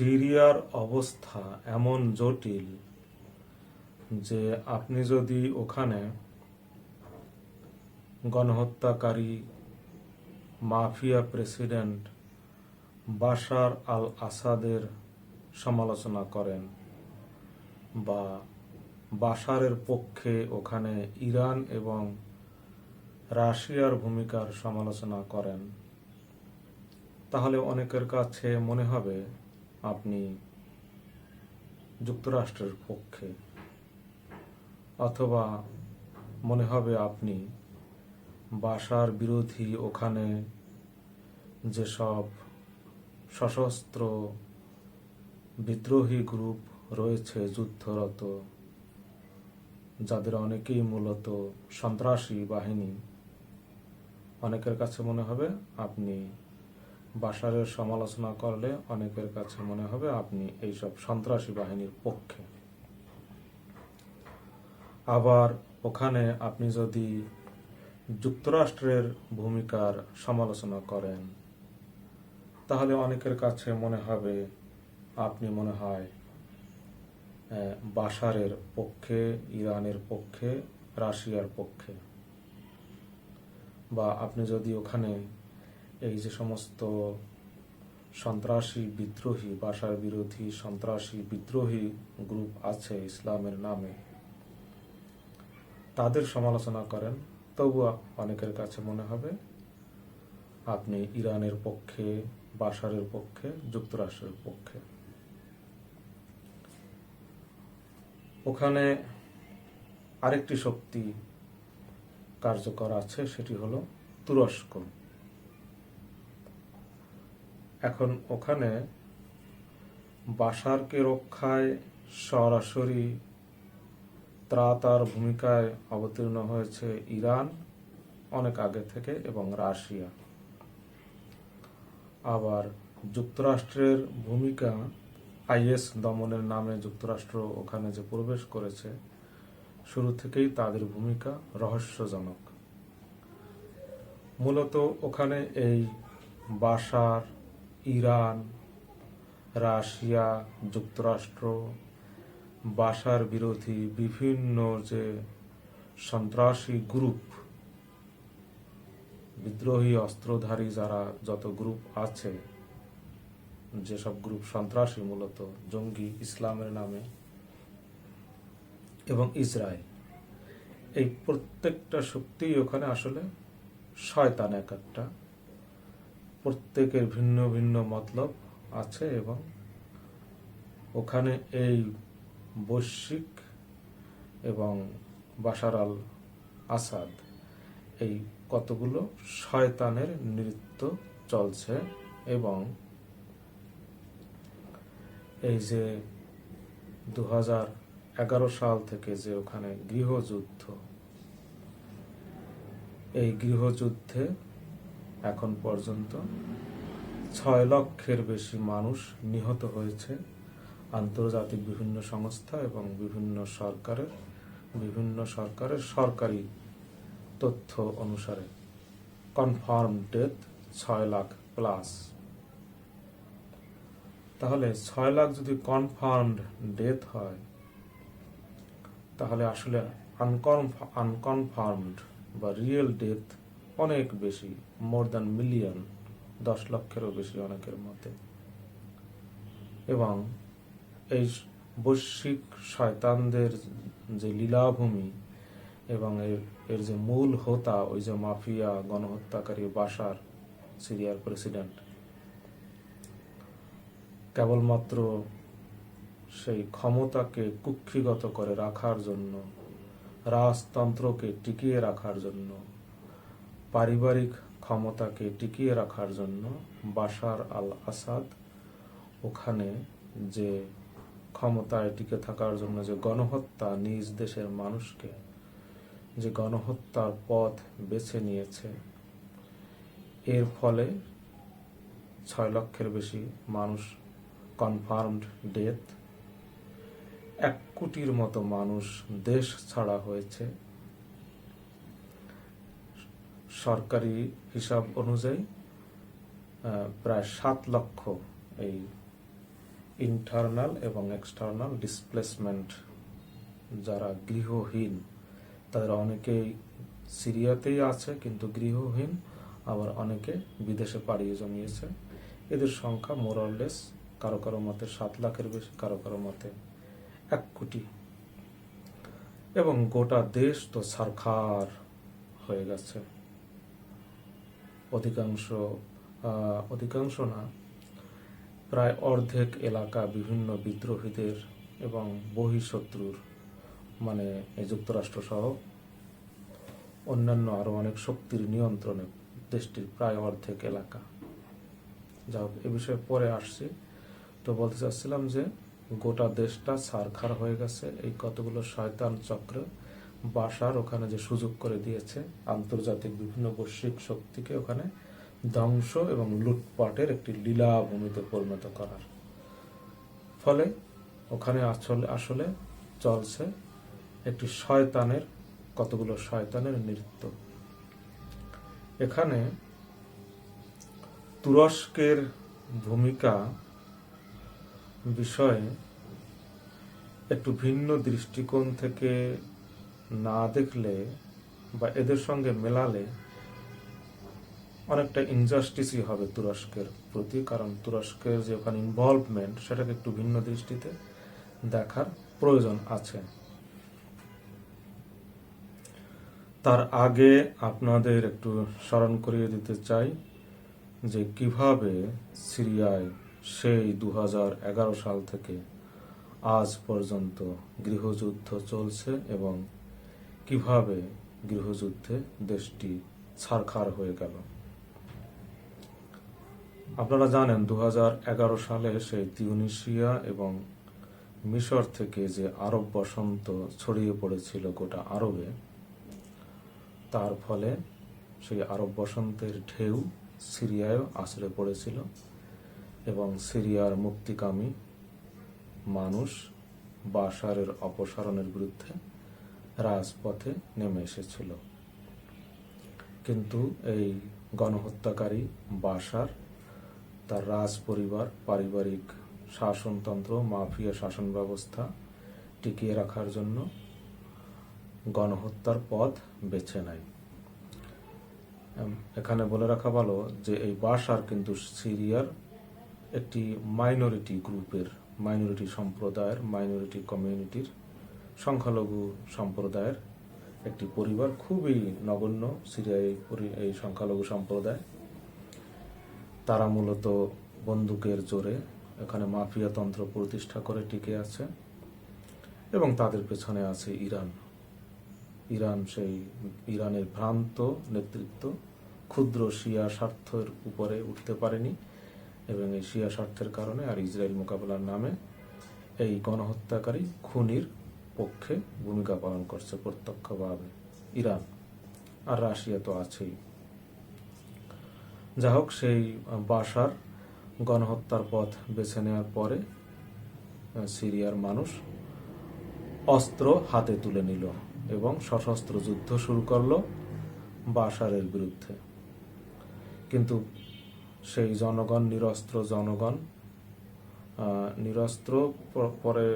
সিরিয়ার অবস্থা এমন জটিল যে আপনি যদি ওখানে গণহত্যাকারী, মাফিয়া প্রেসিডেন্ট বাশার আল আসাদের সমালোচনা করেন বা বাশারের পক্ষে ওখানে ইরান এবং রাশিয়ার ভূমিকার সমালোচনা করেন, তাহলে অনেকের কাছে মনে হবে আপনি যুক্তরাষ্ট্রের পক্ষে অথবা মনে হবে আপনি বাসার বিরোধী ওখানে যেসব সশস্ত্র বিদ্রোহী গ্রুপ রয়েছে, যুদ্ধরত, যাদের অনেকেই মূলত সন্ত্রাসী বাহিনী, অনেকের কাছে মনে হবে আপনি বাসারের সমালোচনা করলে অনেকের কাছে মনে হবে আপনি এইসব সন্ত্রাসী বাহিনীর পক্ষে। আবার ওখানে আপনি যদি যুক্তরাষ্ট্রের ভূমিকার সমালোচনা করেন তাহলে অনেকের কাছে মনে হবে আপনি মনে হয় আহ, বাশারের পক্ষে ইরানের পক্ষে রাশিয়ার পক্ষে। বা আপনি যদি ওখানে এই যে সমস্ত সন্ত্রাসী বিদ্রোহী, বাসার বিরোধী সন্ত্রাসী বিদ্রোহী গ্রুপ আছে ইসলামের নামে, তাদের সমালোচনা করেন তবু অনেকের কাছে মনে হবে আপনি ইরানের পক্ষে, বাসারের পক্ষে, যুক্তরাষ্ট্রের পক্ষে। ওখানে আরেকটি শক্তি কার্যকর আছে, সেটি হলো তুরস্ক। এখন ওখানে বাসারকে রক্ষায় সরাসরি ত্রাতার ভূমিকায় অবতীর্ণ হয়েছে ইরান, অনেক আগে থেকে, এবং রাশিয়া। আবার যুক্তরাষ্ট্রের ভূমিকা আইএস দমনের নামে যুক্তরাষ্ট্র ওখানে যে প্রবেশ করেছে, শুরু থেকেই তাদের ভূমিকা রহস্যজনক। মূলত ওখানে এই বাসার ইরান, রাশিয়া, যুক্তরাষ্ট্র, বাসার বিরোধী বিভিন্ন যে সন্ত্রাসী গ্রুপ, বিদ্রোহী অস্ত্রধারী যারা যত গ্রুপ আছে, যেসব গ্রুপ সন্ত্রাসী মূলত, জঙ্গি, ইসলামের নামে এবং ইসরায়েল। এই প্রত্যেকটা শক্তি ওখানে আসলে শয়তান এক একটা। প্রত্যেকের ভিন্ন ভিন্ন মতলব আছে এবং ওখানে এই বৈশ্বিক এবং বাশার আল আসাদ এই কতগুলো শয়তানের নৃত্য চলছে এবং এই যে দু এগারো সাল থেকে যে ওখানে গৃহযুদ্ধ, এই গৃহযুদ্ধে এখন পর্যন্ত ছয় লক্ষের বেশি মানুষ নিহত হয়েছে আন্তর্জাতিক বিভিন্ন সংস্থা এবং বিভিন্ন সরকারের বিভিন্ন সরকারের সরকারি তথ্য অনুসারে কনফার্ম ডেথ ছয় লাখ প্লাস তাহলে ছয় লাখ যদি কনফার্মড ডেথ হয়, তাহলে আসলে আনকনফার্মড বা রিয়েল ডেথ অনেক বেশি মোর দ্যান মিলিয়ন দশ লক্ষেরও বেশি অনেকের মতে। এবং এই বৈশ্বিক শয়তানদের যে লীলাভূমি এবং এর এর যে মূল হোতা, ওই যে মাফিয়া, গণহত্যাকারী বাসার সিরিয়ার প্রেসিডেন্ট, কেবলমাত্র সেই ক্ষমতাকে কুক্ষিগত করে রাখার জন্য, রাজতন্ত্রকে টিকিয়ে রাখার জন্য পারিবারিক ক্ষমতাকে টিকিয়ে রাখার জন্য বাশার আল আসাদ ওখানে যে ক্ষমতায় টিকে থাকার জন্য যে গণহত্যা নিজ দেশের মানুষকে যে গণহত্যার পথ বেছে নিয়েছে, এর ফলে ছয় লক্ষের বেশি মানুষ কনফার্মড ডেথ এক কোটির মতো মানুষ দেশ ছাড়া হয়েছে। সরকারি হিসাব অনুযায়ী প্রায় সাত লক্ষ এই ইন্টারনাল এবং এক্সটার্নাল ডিসপ্লেসমেন্ট যারা গৃহহীন, তাদের অনেকেই সিরিয়াতেই আছে কিন্তু গৃহহীন, আবার অনেকে বিদেশে পাড়িয়ে জমিয়েছে। এদের সংখ্যা মোরাললেস কারও কারও মতে সাত লাখের বেশি, কারও কারও মতে এক কোটি। এবং গোটা দেশ তো সারখার হয়ে গেছে। অধিকাংশ অধিকাংশ না, প্রায় অর্ধেক এলাকা বিভিন্ন বিদ্রোহীদের এবং বহিঃশত্রুর মানে যুক্তরাষ্ট্র সহ অন্যান্য আরও অনেক শক্তির নিয়ন্ত্রণে দেশটির প্রায় অর্ধেক এলাকা। যা হোক, এ বিষয়ে পরে আসছি। তো বলতে চাচ্ছিলাম যে গোটা দেশটা সারখার হয়ে গেছে এই কতগুলো শয়তান চক্র বাসার ওখানে যে সুযোগ করে দিয়েছে, আন্তর্জাতিক বিভিন্ন বৈশ্বিক শক্তিকে ওখানে ধ্বংস এবং লুটপাটের একটি লীলা ভূমিতে পরিণত করার। ফলে ওখানে আসলে আসলে চলছে একটি শয়তানের, কতগুলো শয়তানের নৃত্য। এখানে তুরস্কের ভূমিকা বিষয়ে একটু ভিন্ন দৃষ্টিকোণ থেকে না দেখলে বা এদের সঙ্গে মেলালে অনেকটা ইনজাস্টিসই হবে তুরস্কের প্রতি, কারণ তুরস্কের যে ওখানে ইনভলভমেন্ট সেটাকে একটু ভিন্ন দৃষ্টিতে দেখার প্রয়োজন আছে। তার আগে আপনাদের একটু স্মরণ করিয়ে দিতে চাই যে কীভাবে সিরিয়ায় সেই দু হাজার এগারো সাল থেকে আজ পর্যন্ত গৃহযুদ্ধ চলছে এবং কীভাবে গৃহযুদ্ধে দেশটি ছারখার হয়ে গেল? আপনারা জানেন দু হাজার এগারো সালে সেই তিউনিশিয়া এবং মিশর থেকে যে আরব বসন্ত ছড়িয়ে পড়েছিল গোটা আরবে, তার ফলে সেই আরব বসন্তের ঢেউ সিরিয়ায় আছড়ে পড়েছিল এবং সিরিয়ার মুক্তিকামী মানুষ বাসারের অপসারণের বিরুদ্ধে রাজপথে নেমে এসেছিল। কিন্তু এই গণহত্যাকারী বাসার তার রাজ পরিবার পারিবারিক শাসনতন্ত্র, মাফিয়া শাসন ব্যবস্থা টিকিয়ে রাখার জন্য গণহত্যার পথ বেছে নেয়। এখানে বলে রাখা ভালো যে এই বাসার কিন্তু সিরিয়ার একটি মাইনরিটি গ্রুপের মাইনরিটি সম্প্রদায়ের মাইনরিটি কমিউনিটির সংখ্যালঘু সম্প্রদায়ের একটি পরিবার, খুবই নগণ্য পরি- এই সংখ্যালঘু সম্প্রদায়। তারা মূলত বন্দুকের জোরে এখানে মাফিয়া তন্ত্র প্রতিষ্ঠা করে টিকে আছে এবং তাদের পেছনে আছে ইরান। ইরান সেই ইরানের ভ্রান্ত নেতৃত্ব, ক্ষুদ্র শিয়া স্বার্থের উপরে উঠতে পারেনি এবং এই শিয়া স্বার্থের কারণে আর ইসরায়েল মোকাবেলার নামে এই গণহত্যাকারী খুনির পক্ষে ভূমিকা পালন করছে প্রত্যক্ষভাবে। ইরান আর রাশিয়া তো আছেই। যা হোক, সেই বাসার গণহত্যার পথ বেছে নেওয়ার পরে সিরিয়ার মানুষ অস্ত্র হাতে তুলে নিল এবং সশস্ত্র যুদ্ধ শুরু করল বাসারের বিরুদ্ধে। কিন্তু সেই জনগণ, নিরস্ত্র জনগণ নিরস্ত্র পরে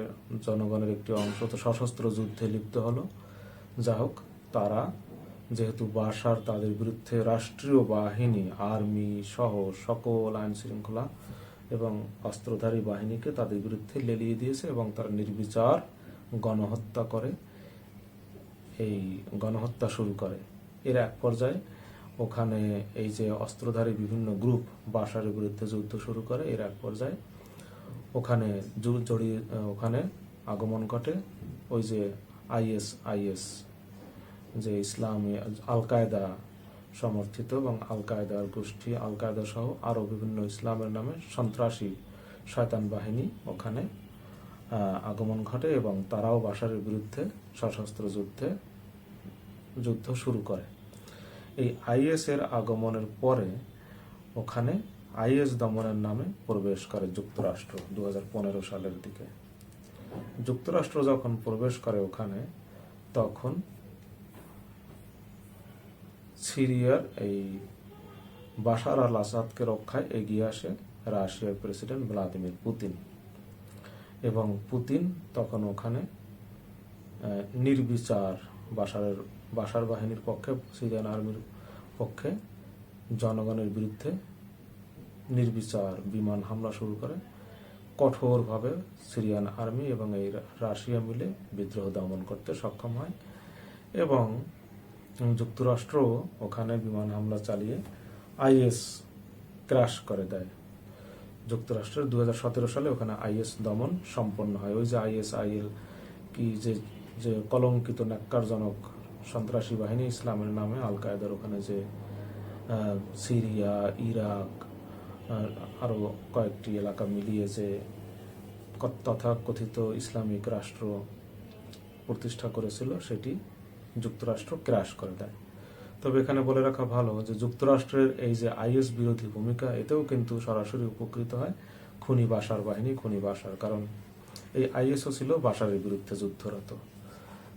জনগণের একটি অংশ তো সশস্ত্র যুদ্ধে লিপ্ত হলো। যা হোক, তারা যেহেতু বাসার তাদের বিরুদ্ধে রাষ্ট্রীয় বাহিনী, আর্মি সহ সকল আইন শৃঙ্খলা এবং অস্ত্রধারী বাহিনীকে তাদের বিরুদ্ধে লেলিয়ে দিয়েছে এবং তারা নির্বিচার গণহত্যা করে, এই গণহত্যা শুরু করে। এর এক পর্যায়ে ওখানে এই যে অস্ত্রধারী বিভিন্ন গ্রুপ বাসারের বিরুদ্ধে যুদ্ধ শুরু করে, এর এক পর্যায়ে ওখানে জড়িয়ে ওখানে আগমন ঘটে। ওই যে আইএস আইএস, যে ইসলামী আল কায়দা সমর্থিত এবং আল কায়দার গোষ্ঠী আল কায়দা সহ আরও বিভিন্ন ইসলামের নামে সন্ত্রাসী শয়তান বাহিনী ওখানে আগমন ঘটে এবং তারাও বাশারের বিরুদ্ধে সশস্ত্র যুদ্ধে, যুদ্ধ শুরু করে। এই আইএস এর আগমনের পরে ওখানে আইএস দমনের নামে প্রবেশ করে যুক্তরাষ্ট্র দুহাজার পনেরো সালের দিকে। যুক্তরাষ্ট্র যখন প্রবেশ করে ওখানে, তখন সিরিয়ার এই বাশার আল আসাদকে রক্ষায় এগিয়ে আসে রাশিয়ার প্রেসিডেন্ট ভ্লাদিমির পুতিন। এবং পুতিন তখন ওখানে নির্বিচার বাসারের বাসার বাহিনীর পক্ষে, সিরিয়ান আর্মির পক্ষে জনগণের বিরুদ্ধে নির্বিচার বিমান হামলা শুরু করে। কঠোরভাবে সিরিয়ান আর্মি এবং এই রাশিয়া মিলে বিদ্রোহ দমন করতে সক্ষম হয় এবং যুক্তরাষ্ট্র ওখানে বিমান হামলা চালিয়ে আইএস ক্রাশ করে দেয়। যুক্তরাষ্ট্রের দুই হাজার সতেরো সালে ওখানে আইএস দমন সম্পন্ন হয়। ওই যে আইএস আইএল কি যে যে কলঙ্কিত ন্যাক্কারজনক সন্ত্রাসী বাহিনী ইসলামের নামে আল কায়দার ওখানে যে সিরিয়া, ইরাক আর আরও কয়েকটি এলাকা মিলিয়ে যে তথাকথিত ইসলামিক রাষ্ট্র প্রতিষ্ঠা করেছিল, সেটি যুক্তরাষ্ট্র ক্রাশ করে দেয়। তবে এখানে বলে রাখা ভালো যে, যুক্তরাষ্ট্রের এই যে আইএস বিরোধী ভূমিকা, এতেও কিন্তু সরাসরি উপকৃত হয় খুনি বাসার বাহিনী, খুনি বাসার, কারণ এই আইএসও ছিল বাসারের বিরুদ্ধে যুদ্ধরত।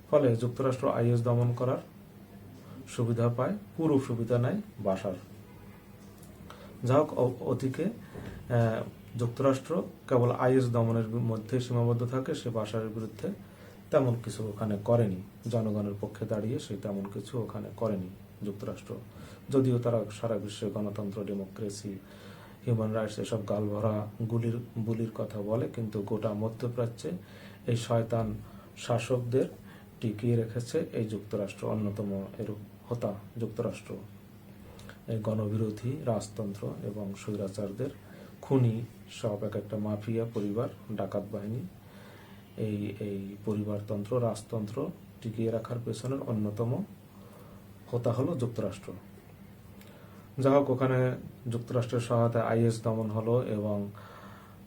ফলে যুক্তরাষ্ট্র আইএস দমন করার সুবিধা পায়, পুরো সুবিধা নেয় বাসার যা হোক অতীকে যুক্তরাষ্ট্র কেবল আইএস দমনের মধ্যে সীমাবদ্ধ থাকে, সে বাসারের বিরুদ্ধে তেমন কিছু ওখানে করেনি। জনগণের পক্ষে দাঁড়িয়ে সে তেমন কিছু ওখানে করেনি যুক্তরাষ্ট্র। যদিও তারা সারা বিশ্বে গণতন্ত্র, ডেমোক্রেসি, হিউম্যান রাইটস এসব গালভরা গুলির, বুলির কথা বলে, কিন্তু গোটা মধ্যপ্রাচ্যে এই শয়তান শাসকদের টিকিয়ে রেখেছে এই যুক্তরাষ্ট্র অন্যতম এর হোতা যুক্তরাষ্ট্র। গণবিরোধী রাজতন্ত্র এবং স্বৈরাচারদের খুনি সব এক একটা মাফিয়া পরিবার, ডাকাত বাহিনী। এই এই পরিবারতন্ত্র, রাজতন্ত্র টিকিয়ে রাখার পেছনের অন্যতম হোতা হলো যুক্তরাষ্ট্র। যা হোক, ওখানে যুক্তরাষ্ট্রের সহায়তায় আইএস দমন হলো এবং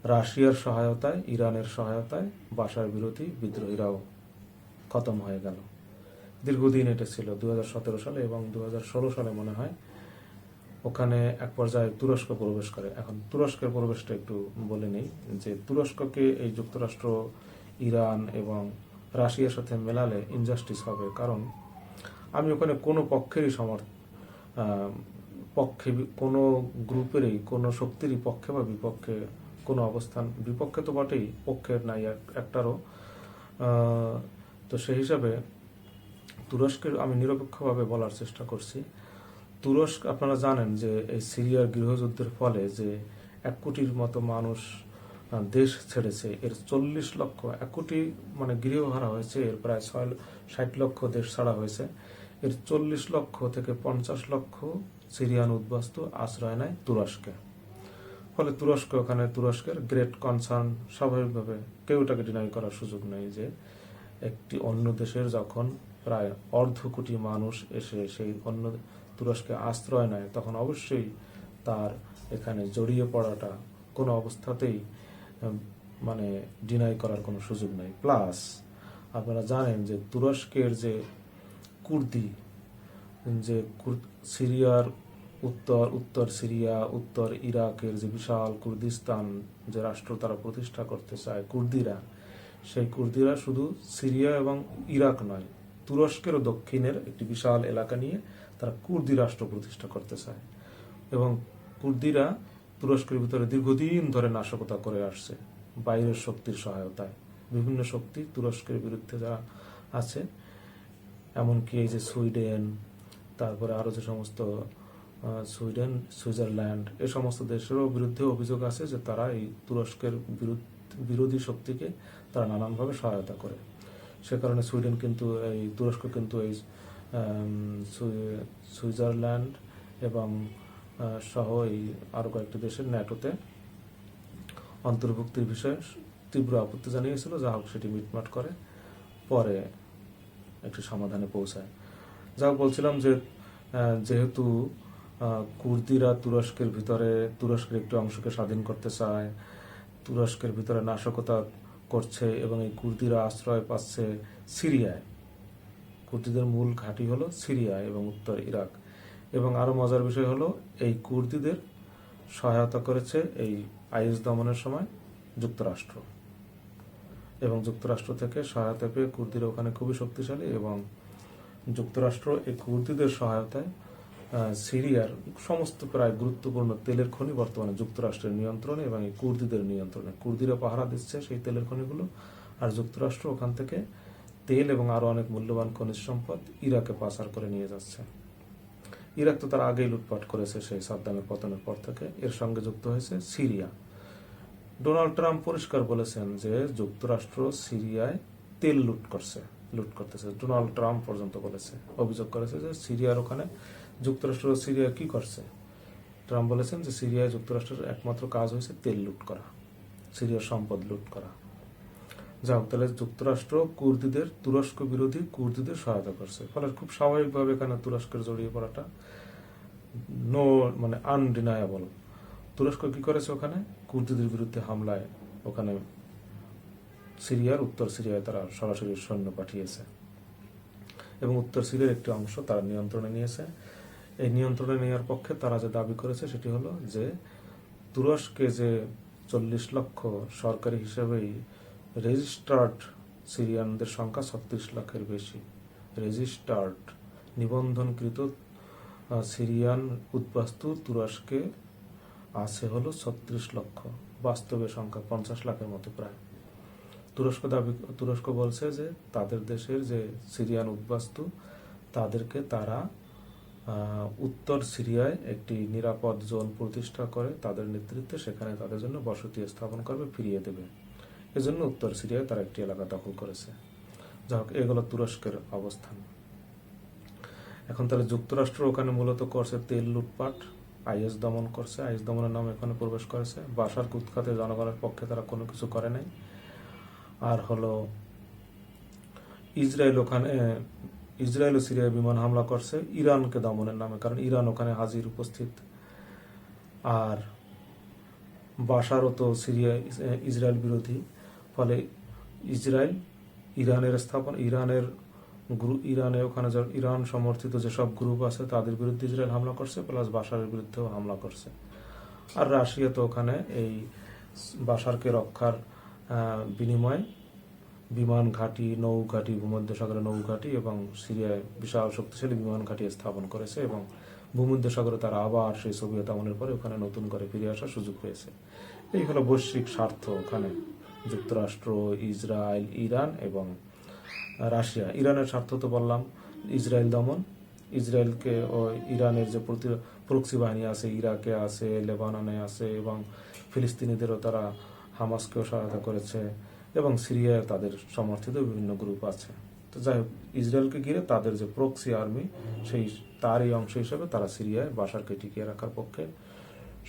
রাশিয়ার সহায়তায়, ইরানের সহায়তায় বাসার বিরোধী বিদ্রোহীরাও খতম হয়ে গেল। দীর্ঘদিন এটা ছিল, দুই হাজার সতেরো সালে এবং দু হাজার ষোলো সালে মনে হয় ওখানে এক পর্যায়ে তুরস্ক প্রবেশ করে। এখন তুরস্কের প্রবেশটা একটু বলে নেই যে তুরস্ককে এই যুক্তরাষ্ট্র, ইরান এবং রাশিয়ার সাথে মেলালে ইনজাস্টিস হবে। কারণ আমি ওখানে কোনো পক্ষেরই সমর্থ পক্ষে কোনো গ্রুপেরই, কোনো শক্তিরই পক্ষে বা বিপক্ষে কোনো অবস্থান, বিপক্ষে তো বটেই, পক্ষের নাই এক- একটারও। তো সেই হিসাবে তুরস্কের আমি নিরপেক্ষভাবে বলার চেষ্টা করছি। তুরস্ক, আপনারা জানেন যে এই সিরিয়ার গৃহযুদ্ধের ফলে যে এক কোটির মতো মানুষ দেশ ছেড়েছে, এর চল্লিশ লক্ষ, এক কোটি মানে গৃহহারা হয়েছে, এর প্রায় ছয় ষাট লক্ষ দেশ ছাড়া হয়েছে। এর চল্লিশ লক্ষ থেকে পঞ্চাশ লক্ষ সিরিয়ান উদ্বাস্তু আশ্রয় নেয় তুরস্কে। ফলে তুরস্ক ওখানে তুরস্কের গ্রেট কনসার্ন, স্বাভাবিকভাবে কেউ এটাকে ডিনাই করার সুযোগ নেই যে একটি অন্য দেশের যখন প্রায় অর্ধ কোটি মানুষ এসে সেই অন্য তুরস্কে আশ্রয় নেয়, তখন অবশ্যই তার এখানে জড়িয়ে পড়াটা কোনো অবস্থাতেই মানে ডিনাই করার কোনো সুযোগ নেই। প্লাস আপনারা জানেন যে তুরস্কের যে কুর্দি, যে সিরিয়ার উত্তর উত্তর সিরিয়া, উত্তর ইরাকের যে বিশাল কুর্দিস্তান যে রাষ্ট্র তারা প্রতিষ্ঠা করতে চায় কুর্দিরা, সেই কুর্দিরা শুধু সিরিয়া এবং ইরাক নয় তুরস্কের দক্ষিণের একটি বিশাল এলাকা নিয়ে তারা কুর্দি রাষ্ট্র প্রতিষ্ঠা করতে চায়। এবং কুর্দিরা তুরস্কের ভিতরে দীর্ঘদিন ধরে নাশকতা করে আসছে, বাইরের শক্তির সহায়তায়। বিভিন্ন শক্তি তুরস্কের বিরুদ্ধে যারা আছে, এমনকি এই যে সুইডেন, তারপরে আরও যে সমস্ত সুইডেন, সুইজারল্যান্ড, এ সমস্ত দেশেরও বিরুদ্ধে অভিযোগ আছে যে তারা এই তুরস্কের বিরোধী শক্তিকে তারা নানানভাবে সহায়তা করে। সে কারণে সুইডেন কিন্তু এই, তুরস্ক কিন্তু এই সুইজারল্যান্ড এবং সহ এই আরও কয়েকটি দেশের ন্যাটোতে অন্তর্ভুক্তির বিষয়ে তীব্র আপত্তি জানিয়েছিল, যা হোক সেটি মিটমাট করে পরে একটি সমাধানে পৌঁছায়। যা বলছিলাম যে যেহেতু কুর্দিরা তুরস্কের ভিতরে, তুরস্কের একটি অংশকে স্বাধীন করতে চায়, তুরস্কের ভিতরে নাশকতা করছে এবং এই কুর্দিরা আশ্রয় পাচ্ছে সিরিয়ায় কুর্দিদের মূল ঘাঁটি হলো সিরিয়া এবং উত্তর ইরাক। এবং আরও মজার বিষয় হলো, এই কুর্দিদের সহায়তা করেছে এই আইএস দমনের সময় যুক্তরাষ্ট্র। এবং যুক্তরাষ্ট্র থেকে সহায়তা পেয়ে কুর্দিরা ওখানে খুবই শক্তিশালী এবং যুক্তরাষ্ট্র এই কুর্দিদের সহায়তায় সিরিয়ার সমস্ত প্রায় গুরুত্বপূর্ণ তেলের খনি বর্তমানে যুক্তরাষ্ট্রের নিয়ন্ত্রণে এবং এই কুর্দিদের নিয়ন্ত্রণে। কুর্দিরা পাহারা দিচ্ছে সেই তেলের খনিগুলো আর যুক্তরাষ্ট্র ওখান থেকে তেল এবং আরও অনেক মূল্যবান খনিজ সম্পদ ইরাকে পাচার করে নিয়ে যাচ্ছে। ইরাক তো তার আগেই লুটপাট করেছে সেই সাদ্দামের পতনের পর থেকে। এর সঙ্গে যুক্ত হয়েছে সিরিয়া। ডোনাল্ড ট্রাম্প পরিষ্কার বলেছেন যে যুক্তরাষ্ট্র সিরিয়ায় তেল লুট করছে, লুট করতেছে। ডোনাল্ড ট্রাম্প পর্যন্ত বলেছে, অভিযোগ করেছে যে সিরিয়ার ওখানে যুক্তরাষ্ট্র সিরিয়া কি করছে। ট্রাম্প বলেছেন যে সিরিয়ায় যুক্তরাষ্ট্রের একমাত্র কাজ হয়েছে তেল লুট করা, সিরিয়ার সম্পদ লুট করা। হোক তাহলে যুক্তরাষ্ট্র কুর্দিদের তুরস্ক বিরোধী কুর্দিদের সহায়তা করছে। ফলে খুব স্বাভাবিকভাবে এখানে তুরস্কের জড়িয়ে পড়াটা নো মানে আনডিনায়াবল তুরস্ক কি করেছে ওখানে? কুর্দিদের বিরুদ্ধে হামলায় ওখানে সিরিয়ার, উত্তর সিরিয়ায় তারা সরাসরি সৈন্য পাঠিয়েছে। এবং উত্তর সিরিয়ার একটি অংশ তারা নিয়ন্ত্রণে নিয়েছে। এই নিয়ন্ত্রণে নেওয়ার পক্ষে তারা যে দাবি করেছে সেটি হলো যে তুরস্কে যে চল্লিশ লক্ষ সরকারি হিসেবেই রেজিস্টার্ড সিরিয়ানদের সংখ্যা ছত্রিশ লাখের বেশি। রেজিস্টার্ড, নিবন্ধনকৃত সিরিয়ান উদ্বাস্তু তুরস্কে আছে হলো ছত্রিশ লক্ষ। বাস্তবে সংখ্যা পঞ্চাশ লাখের মতো প্রায়। তুরস্ক দাবি, তুরস্ক বলছে যে তাদের দেশের যে সিরিয়ান উদ্বাস্তু, তাদেরকে তারা উত্তর সিরিয়ায় একটি নিরাপদ জোন প্রতিষ্ঠা করে, তাদের নেতৃত্বে সেখানে তাদের জন্য বসতি স্থাপন করবে, ফিরিয়ে দেবে। এজন্য উত্তর সিরিয়ায় তারা একটি এলাকা দখল করেছে। যাই হোক, এগুলো তুরস্কের অবস্থান। এখন তাহলে যুক্তরাষ্ট্র ওখানে মূলত করছে তেল লুটপাট, আইএস দমন করছে। আইএস দমনের নাম এখানে প্রবেশ করেছে। বাসার কুৎখাতে জনগণের পক্ষে তারা কোনো কিছু করে নাই। আর হলো, ইসরায়েল ওখানে, ইসরায়েল ও সিরিয়ায় বিমান হামলা করছে। ইরানকে দমনের নামে, কারণ ইরান ওখানে হাজির উপস্থিত। আর বাসারও তো সিরিয়া ইসরায়েল বিরোধী। ফলে ইসরায়েল, ইরানের স্থাপন, ইরানের ইরানে ওখানে ইরান সমর্থিত যেসব গ্রুপ আছে তাদের বিরুদ্ধে ইসরায়েল হামলা করছে, প্লাস বাসারের বিরুদ্ধেও হামলা করছে। আর রাশিয়া তো ওখানে এই বাসারকে রক্ষার বিনিময়ে বিমান ঘাঁটি নৌ ঘাঁটি ভূমধ্যসাগরে নৌ ঘাঁটি এবং সিরিয়ায় বিশাল শক্তিশালী বিমান ঘাঁটি স্থাপন করেছে এবং ভূমধ্যসাগরে তারা আবার সেই সোভিয়েত আমলের পরে ওখানে নতুন করে ফিরে আসার সুযোগ পেয়েছে। এই হলো বৈশ্বিক স্বার্থ ওখানে। যুক্তরাষ্ট্র, ইসরায়েল, ইরান এবং রাশিয়া। ইরানের স্বার্থ তো বললাম, ইসরায়েল দমন। ইসরায়েলকে ও ইরানের যে প্রক্সি বাহিনী আছে, ইরাকে আছে, লেবাননে আছে এবং ফিলিস্তিনিদেরও তারা হামাসকেও সহায়তা করেছে এবং সিরিয়ায় তাদের সমর্থিত বিভিন্ন গ্রুপ আছে। তো যাই হোক, ইসরায়েলকে ঘিরে তাদের যে প্রক্সি আর্মি, সেই, তারই অংশ হিসেবে তারা সিরিয়ায় বাসারকে টিকিয়ে রাখার পক্ষে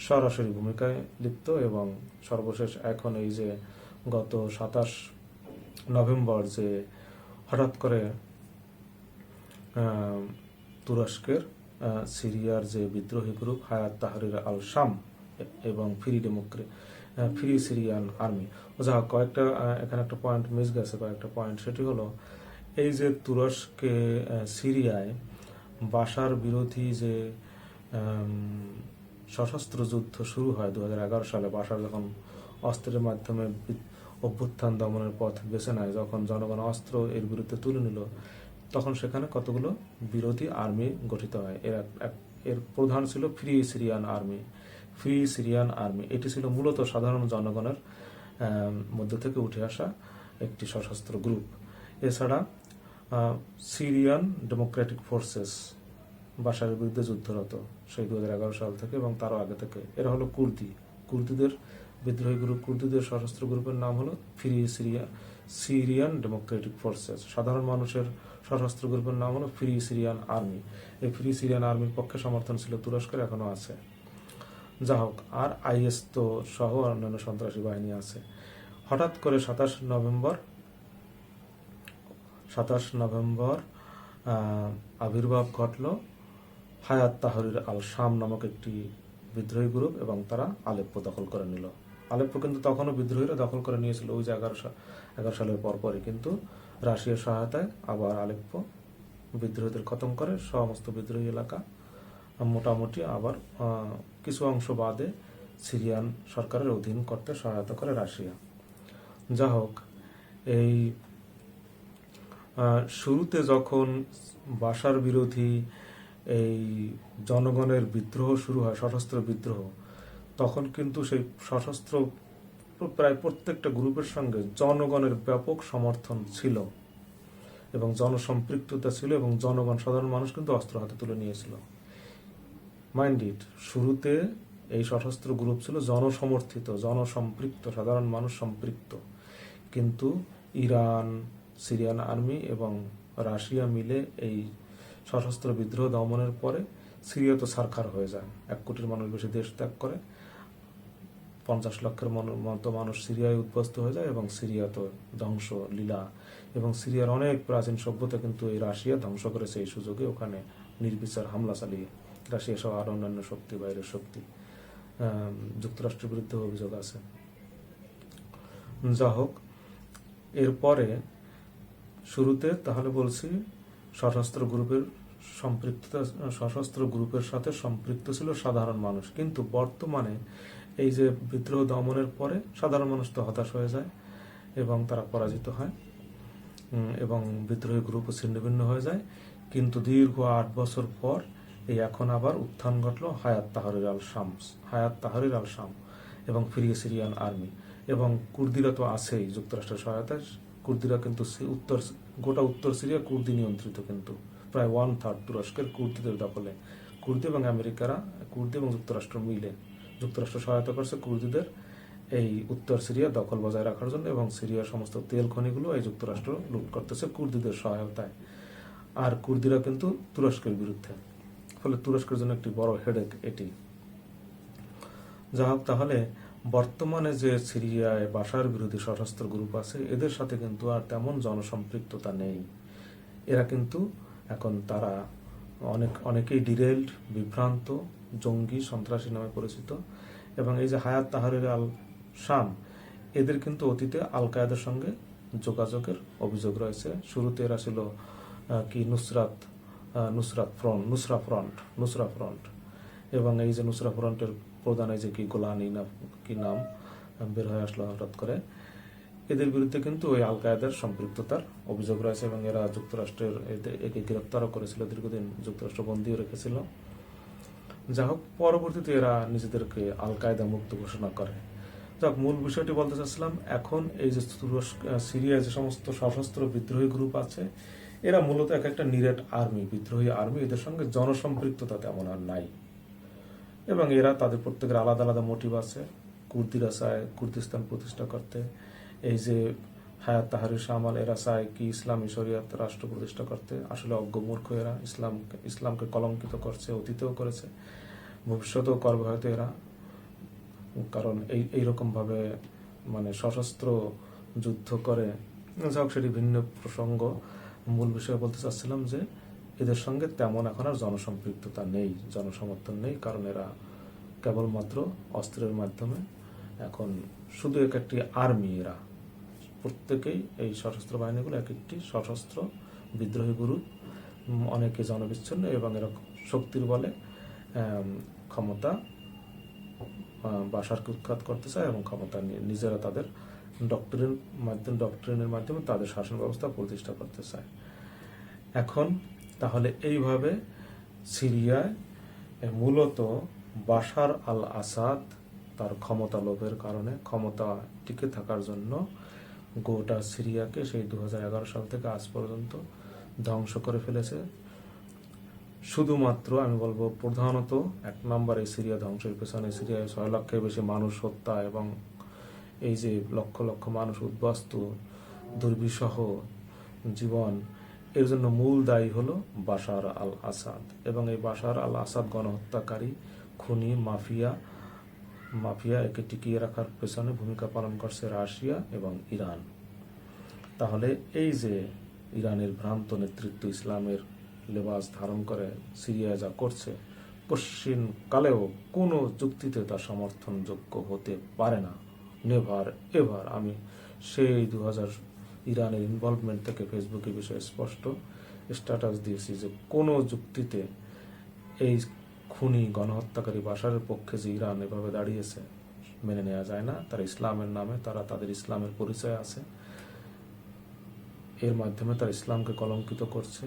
সরাসরি ভূমিকায় লিপ্ত এবং সর্বশেষ এখন এই যে গত সাতাশ নভেম্বর যে হঠাৎ করে তুরস্কের সিরিয়ার যে বিদ্রোহী গ্রুপ হায়াত তাহরির আল শাম এবং ফ্রি ডেমোক্রে ফ্রি সিরিয়ান আর্মি। যা কয়েকটা এখানে একটা পয়েন্ট মিস গেছে, কয়েকটা পয়েন্ট সেটি হলো, এই যে তুরস্কে সিরিয়ায় বাসার বিরোধী যে সশস্ত্র যুদ্ধ শুরু হয় দু হাজার এগারো সালে, বাসার যখন অস্ত্রের মাধ্যমে অভ্যুত্থান দমনের পথ বেছে নেয় যখন জনগণ অস্ত্র এর বিরুদ্ধে তুলে নিল, তখন সেখানে কতগুলো বিরোধী আর্মি গঠিত হয়? এর এর প্রধান ছিল free Syrian army. Free Syrian army, এটি ছিল মূলত সাধারণ জনগণের মধ্য থেকে উঠে আসা একটি সশস্ত্র গ্রুপ। এছাড়া সিরিয়ান ডেমোক্রেটিক ফোর্সেস বাসারের বিরুদ্ধে যুদ্ধরত, সেই দুই হাজার এগারো সাল থেকে এবং তারও আগে থেকে। এরা হলো কুর্দি। কুর্দিদের বিদ্রোহী গ্রুপ কুর্দিদের সশস্ত্র গ্রুপের নাম হলো free Syria, Syrian democratic forces. সাধারণ মানুষের সশস্ত্র গ্রুপের নাম হলো ফ্রি সিরিয়ান আর্মি। এই ফ্রি সিরিয়ান আর্মির পক্ষে সমর্থন ছিল তুরস্কের, এখনও আছে। যা হোক, আর আইএস তো সহ অন্যান্য সন্ত্রাসী বাহিনী আছে। হঠাৎ করে সাতাশ নভেম্বর সাতাশ নভেম্বর আবির্ভাব ঘটল হায়াত তাহরির আল শাম নামক একটি বিদ্রোহী গ্রুপ এবং তারা আলেপ্পো দখল করে নিল। আলেপ্পো কিন্তু তখনও বিদ্রোহীরা দখল করে নিয়েছিল ওই যে এগারো এগারো সালের পরপরই। কিন্তু রাশিয়ার সহায়তায় আবার আলেপ্পো বিদ্রোহীদের খতম করে। সমস্ত বিদ্রোহী এলাকা মোটামুটি আবার কিছু অংশ বাদে সিরিয়ান সরকারের অধীন করতে সহায়তা করে রাশিয়া। যা হোক, এই শুরুতে যখন বাসার বিরোধী এই জনগণের বিদ্রোহ শুরু হয়, সশস্ত্র বিদ্রোহ তখন কিন্তু সেই সশস্ত্র প্রায় প্রত্যেকটা গ্রুপের সঙ্গে জনগণের ব্যাপক সমর্থন ছিল এবং জনসম্পৃক্ততা ছিল এবং জনগণ, সাধারণ মানুষ কিন্তু অস্ত্র হাতে তুলে নিয়েছিল। মাইন্ড ইট শুরুতে এই সশস্ত্র গ্রুপ ছিল জনসমর্থিত, জনসম্পৃক্ত, সাধারণ মানুষ সম্পৃক্ত। কিন্তু ইরান, সিরিয়ান আর্মি এবং রাশিয়া মিলে এই সশস্ত্র বিদ্রোহ দমনের পরে সিরিয়া তো সারখার হয়ে যায়। এক কোটির মানুষ বেশি দেশ ত্যাগ করে। পঞ্চাশ লক্ষের মতো মানুষ সিরিয়ায় উদ্বস্ত হয়ে যায় এবং সিরিয়া তো ধ্বংস লীলা। এবং সিরিয়ার অনেক প্রাচীন সভ্যতা কিন্তু এই রাশিয়া ধ্বংস করেছে এই সুযোগে ওখানে নির্বিচার হামলা চালিয়ে রাশিয়া সহ আরও অন্যান্য শক্তি, বাইরের শক্তি যুক্তরাষ্ট্রের বিরুদ্ধে অভিযোগ আছে। যা হোক, এরপরে শুরুতে তাহলে বলছি সশস্ত্র গ্রুপের সম্পৃক্ততা, সশস্ত্র গ্রুপের সাথে সম্পৃক্ত ছিল সাধারণ মানুষ। কিন্তু বর্তমানে এই যে বিদ্রোহ দমনের পরে সাধারণ মানুষ তো হতাশ হয়ে যায় এবং তারা পরাজিত হয়। এবং বিদ্রোহী গ্রুপও ছিন্নভিন্ন হয়ে যায়। কিন্তু দীর্ঘ আট বছর পর এই এখন আবার উত্থান ঘটলো হায়াত তাহরির আল শামস, হায়াত তাহরির আল শাম এবং ফিরিয়ে সিরিয়ান আর্মি। এবং কুর্দিরা তো আছেই যুক্তরাষ্ট্রের সহায়তায়। কুর্দিরা কিন্তু উত্তর, গোটা উত্তর সিরিয়া কুর্দি নিয়ন্ত্রিত কিন্তু। প্রায় ওয়ান থার্ড তুরস্কের কুর্দিদের দখলে। কুর্দি এবং আমেরিকারা, কুর্দি এবং যুক্তরাষ্ট্র মিলে যুক্তরাষ্ট্র সহায়তা করছে কুর্দিদের এই উত্তর সিরিয়া দখল বজায় রাখার জন্য এবং সিরিয়ার সমস্ত তেল খনিগুলো এই যুক্তরাষ্ট্র লুট করতেছে কুর্দিদের সহায়তায়। আর কুর্দিরা কিন্তু তুরস্কের বিরুদ্ধে। ফলে তুরস্কের জন্য একটি বড় হেডেক এটি। যা হোক তাহলে বর্তমানে যে সিরিয়ায় বাসার বিরোধী সশস্ত্র গ্রুপ আছে, এদের সাথে কিন্তু আর তেমন জনসম্পৃক্ততা নেই। এরা কিন্তু এখন তারা অনেক, অনেকেই ডিরেলড বিভ্রান্ত জঙ্গি সন্ত্রাসী নামে পরিচিত এবং এই যে হায়াত তাহারের আল শাম এদের কিন্তু অতীতে আল কায়েদার সঙ্গে যোগাযোগের অভিযোগ রয়েছে। শুরুতে এরা ছিল কি Nusrat Nusrat front, Nusra front Nusra front এবং এই যে নুসরা ফ্রন্টের প্রধান এই যে কি গোলানি না কি নাম বের হয়ে আসলো হঠাৎ করে। এদের বিরুদ্ধে কিন্তু ওই আল কায়েদার সম্পৃক্ততার অভিযোগ রয়েছে এবং এরা যুক্তরাষ্ট্রের একে গ্রেপ্তারও করেছিল, দীর্ঘদিন যুক্তরাষ্ট্র বন্দিও রেখেছিল। যা হোক পরবর্তীতে এরা নিজেদেরকে আল কায়দা মুক্ত ঘোষণা করে। যাক, মূল বিষয়টি বলতে চাচ্ছিলাম, এখন এই যে তুরস্ক সিরিয়ায় যে সমস্ত সশস্ত্র বিদ্রোহী গ্রুপ আছে, এরা মূলত এক একটা নিরেট আর্মি, বিদ্রোহী আর্মি, এদের সঙ্গে জনসম্পৃক্ততা তেমন আর নাই। এবং এরা তাদের প্রত্যেকের আলাদা আলাদা মোটিভ আছে, কুর্দিরা চায় কুর্দিস্তান প্রতিষ্ঠা করতে, এই যে হায়াত তাহারি সামাল এরা চায় কি ইসলামী শরিয়াত রাষ্ট্র প্রতিষ্ঠা করতে, আসলে অজ্ঞ মূর্খ এরা ইসলাম ইসলামকে কলঙ্কিত করছে, অতীতেও করেছে। ভবিষ্যতেও করবে, হয়তো এরা কারণ এই এইরকম ভাবে মানে সশস্ত্র যুদ্ধ করে। যাক, সেটি ভিন্ন প্রসঙ্গ। মূল বিষয়ে বলতে চাচ্ছিলাম যে, এদের সঙ্গে তেমন এখন আর জনসম্পৃক্ততা নেই, জনসমর্থন নেই, কারণ এরা কেবলমাত্র অস্ত্রের মাধ্যমে এখন শুধু এক একটি আর্মি এরা। প্রত্যেকেই এই সশস্ত্র বাহিনীগুলো এক একটি সশস্ত্র বিদ্রোহী গুরু। অনেকে জনবিচ্ছিন্ন এবং এরা শক্তির বলে ক্ষমতা বাসারকে উৎখাত করতে চায় এবং ক্ষমতা নিয়ে নিজেরা তাদের ডক্টরের মাধ্যমে ডক্টরিনের মাধ্যমে তাদের শাসন ব্যবস্থা প্রতিষ্ঠা করতে চায়। এখন তাহলে এইভাবে সিরিয়ায় মূলত বাশার আল আসাদ তার ক্ষমতা লোভের কারণে ক্ষমতা টিকে থাকার জন্য গোটা সিরিয়াকে সেই দু হাজার এগারো সাল থেকে আজ পর্যন্ত ধ্বংস করে ফেলেছে। শুধুমাত্র আমি বলব প্রধানত এক নম্বরে সিরিয়া ধ্বংসের পেছনে সিরিয়ায় ছয় লক্ষের বেশি মানুষ হত্যা এবং এই যে লক্ষ লক্ষ মানুষ উদ্বাস্তু, দুর্বিষহ জীবন, এর জন্য মূল দায়ী হলো বাশার আল আসাদ এবং এই বাশার আল আসাদ গণহত্যাকারী, খুনি, মাফিয়া মাফিয়া একে টিকিয়ে রাখার পেছনে ভূমিকা পালন করছে রাশিয়া এবং ইরান। তাহলে এই যে ইরানের ভ্রান্ত নেতৃত্ব ইসলামের লেবাস ধারণ করে সিরিয়া যা করছে, পশ্চিম কালেও কোনো যুক্তিতে তা সমর্থনযোগ্য হতে পারে না। Never, ever. আমি সেই দু ইরানের ইনভলভমেন্ট থেকে ফেসবুকে বিষয়ে স্পষ্ট স্ট্যাটাস দিয়েছি যে কোনো যুক্তিতে এই খুনি গণহত্যাকারী বাসারের পক্ষে যে ইরান এভাবে দাঁড়িয়েছে, মেনে নেওয়া যায় না। তারা ইসলামের নামে, তারা তাদের ইসলামের পরিচয় আছে। এর মাধ্যমে তারা ইসলামকে কলঙ্কিত করছে।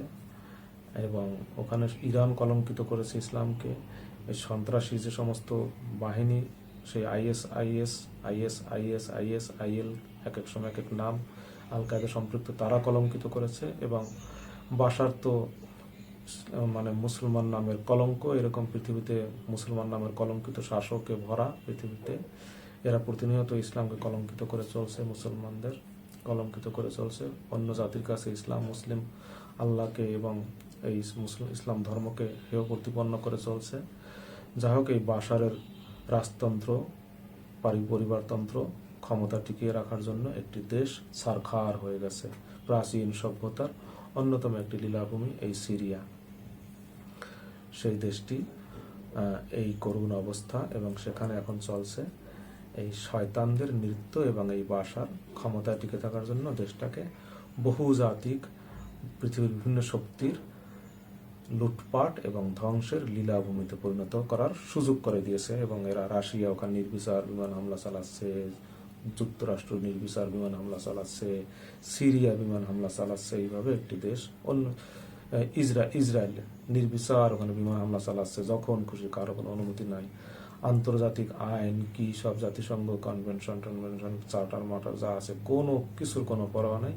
এবং ওখানে ইরান কলঙ্কিত করেছে ইসলামকে। এই সন্ত্রাসী যে সমস্ত বাহিনী, সেই IS IS IS IS IS, IL, এক এক সময় এক এক নাম আল কায়দা সম্পৃক্ত, তারা কলঙ্কিত করেছে এবং বাসার তো মানে মুসলমান নামের কলঙ্ক, এরকম পৃথিবীতে মুসলমান নামের কলঙ্কিত শাসককে ভরা পৃথিবীতে, এরা প্রতিনিয়ত ইসলামকে কলঙ্কিত করে চলছে, মুসলমানদের কলঙ্কিত করে চলছে। অন্য জাতির কাছে ইসলাম, মুসলিম, আল্লাহকে এবং এই মুসলিম, ইসলাম ধর্মকে হেয় প্রতিপন্ন করে চলছে। যাই হোক, এই বাসারের রাজতন্ত্র পারি পরিবারতন্ত্র ক্ষমতা টিকিয়ে রাখার জন্য একটি দেশ সারখার হয়ে গেছে। প্রাচীন সভ্যতার অন্যতম একটি লীলাভূমি এই সিরিয়া। সেই দেশটি এই করুণ অবস্থা এবং সেখানে এখন চলছে এই শয়তানদের নৃত্য এবং এই বাসার ক্ষমতায় টিকে থাকার জন্য দেশটাকে বহুজাতিক পৃথিবীর বিভিন্ন শক্তির লুটপাট এবং ধ্বংসের লীলাভূমিতে পরিণত করার সুযোগ করে দিয়েছে এবং এরা রাশিয়া, ওখানে নির্বিচার বিমান হামলা চালাচ্ছে, যুক্তরাষ্ট্র নির্বিচার বিমান হামলা চালাচ্ছে, সিরিয়া বিমান হামলা চালাচ্ছে, এইভাবে একটি দেশ, অন্য ইসরা ইসরায়েল নির্বিচার ওখানে বিমান হামলা চালাচ্ছে, যখন খুশি কারও কোনো অনুমতি নাই। আন্তর্জাতিক আইন কি সব জাতিসংঘ কনভেনশন টনভেনশন চার্টার মার্টার, যা আছে, কোনো কিছুর কোনো পরোয়া নেই।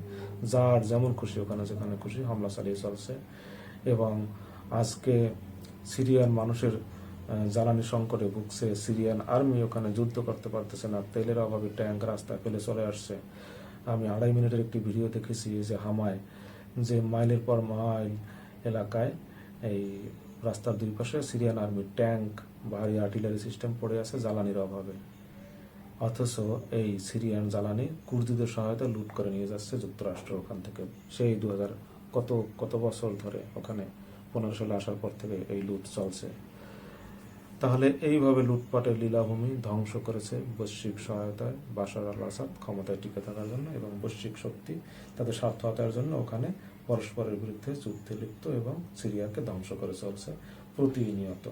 যার যেমন খুশি, ওখানে যেখানে খুশি হামলা চালিয়ে চলছে। এবং আজকে সিরিয়ান মানুষের জ্বালানি সংকটে ভুগছে সিরিয়ান আর্মি। ওখানে যুদ্ধ করতে পারতেছে না, তেলের অভাবে ট্যাঙ্ক রাস্তায় ফেলে চলে আসছে। আমি আড়াই মিনিটের একটি ভিডিও দেখেছি যে হামায়, যে মাইলের পর মাইল এলাকায় এই রাস্তার দুই পাশে সিরিয়ান আর্মি ট্যাঙ্ক ভারী আর্টিলারি সিস্টেম পড়ে আছে জ্বালানির অভাবে। অথচ এই সিরিয়ান জ্বালানি কুর্দিদের সহায়তা লুট করে নিয়ে যাচ্ছে যুক্তরাষ্ট্র ওখান থেকে। সেই দুই হাজার কত কত বছর ধরে ওখানে পনেরো সালে আসার পর থেকে এই লুট চলছে? তাহলে এইভাবে লুটপাটের লীলাভূমি ধ্বংস করেছে বৈশ্বিক সহায়তায় বাশার আল আসাদ ক্ষমতায় টিকে থাকার জন্য এবং বৈশ্বিক শক্তি তাদের স্বার্থ আদায়ের জন্য ওখানে পরস্পরের বিরুদ্ধে যুদ্ধে লিপ্ত এবং সিরিয়াকে ধ্বংস করে চলছে প্রতিনিয়ত।